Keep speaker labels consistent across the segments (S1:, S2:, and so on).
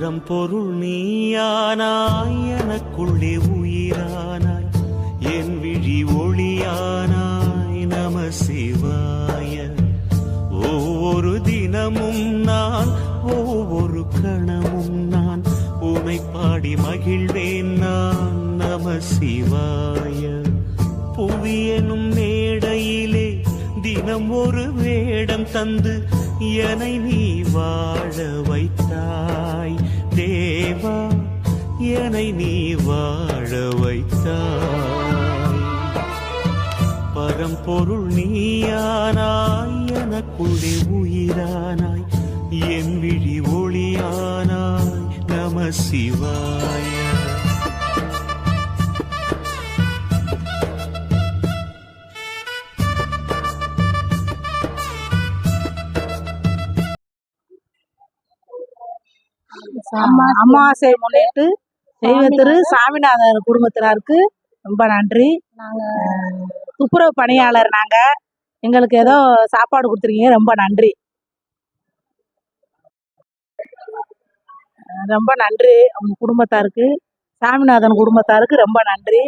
S1: பரம்பொருள் நீயானாய் எனக்குள்ளே உயிரானாய் என் விழி ஒளியானாய் நம சிவாய. ஒவ்வொரு தினமும் நான் ஒவ்வொரு கணமும் நான் உனை பாடி மகிழ்வேன் நான் நம சிவாய. புவியனும் மேடையிலே தினம் ஒரு வேடம் தந்து என்னை நீ வாழ வைத்தாய். தேவா என்னை நீ வாழ வைத்தாய். பரம்பொருள் நீயானாய் எனக்குள்ளே உயிரானாய். என் விழி ஒளியானாய் நம சிவாயா.
S2: அமாவாசை முன்னிட்டு தெய்வ திரு சாமிநாதர் குடும்பத்தினருக்கு ரொம்ப நன்றி. அஹ் துப்புரவு பணியாளர் நாங்க. எங்களுக்கு ஏதோ சாப்பாடு கொடுத்துருக்கீங்க ரொம்ப நன்றி. ரொம்ப நன்றி அவங்க குடும்பத்தாருக்கு. சாமிநாதன் குடும்பத்தாருக்கு ரொம்ப நன்றி.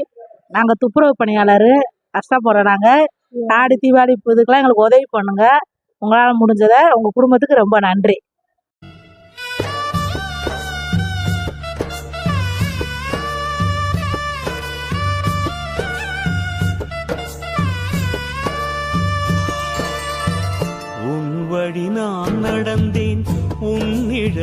S2: நாங்க துப்புரவு பணியாளர் கஷ்டப்படுறோம் நாங்க. ஆடி தீபாவளி இப்ப இதுக்கெல்லாம் எங்களுக்கு உதவி பண்ணுங்க. உங்களால முடிஞ்சதை உங்க குடும்பத்துக்கு ரொம்ப நன்றி.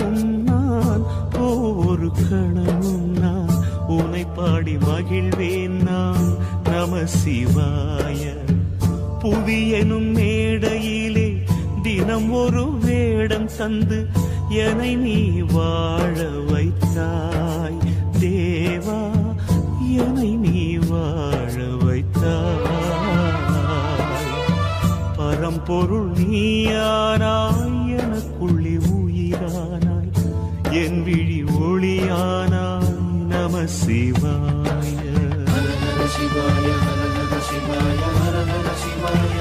S1: கணமும் நான் ஒவ்வொரு கணமும் நான் உனை பாடி மகிழ்வேன் நான். நம சிவாய புவியனும் மேடையிலே தினம் ஒரு வேடம் தந்து என்னை நீ வாழ வைத்தாய். தேவா என்னை நீ வாழ வைத்தாய். பரம்பொருள் நீயானாய் எனக்குள்ளே உயிரான என் விழி ஒளியானாய் நம சிவாய சிவாய சிவாய சிவாய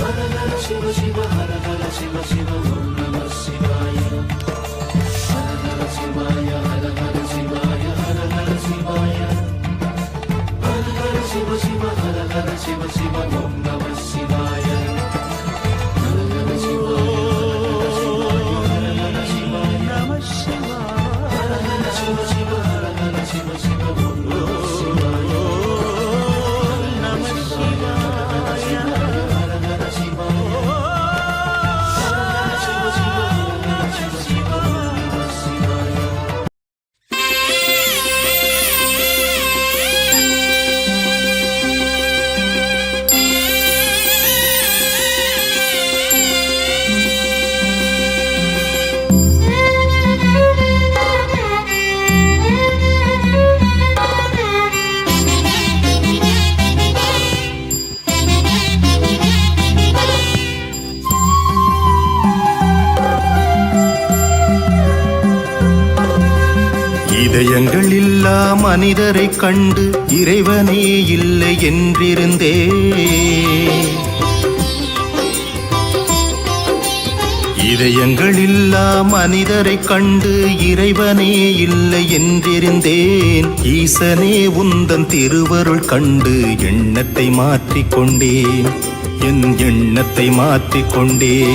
S1: ஹர ஹர சிவ சிவ ஹர ஹர சிவ சிவ ஓம் நம சிவாய
S3: இதயங்கள் இல்லா மனிதரை கண்டு இறைவனே இல்லை என்றிருந்தே. இதயங்கள் இல்லா மனிதரை கண்டு இறைவனே இல்லை என்றிருந்தேன். ஈசனே உந்தன் திருவருள் கண்டு எண்ணத்தை மாற்றிக்கொண்டேன் என் எண்ணத்தை மாற்றிக்கொண்டேன்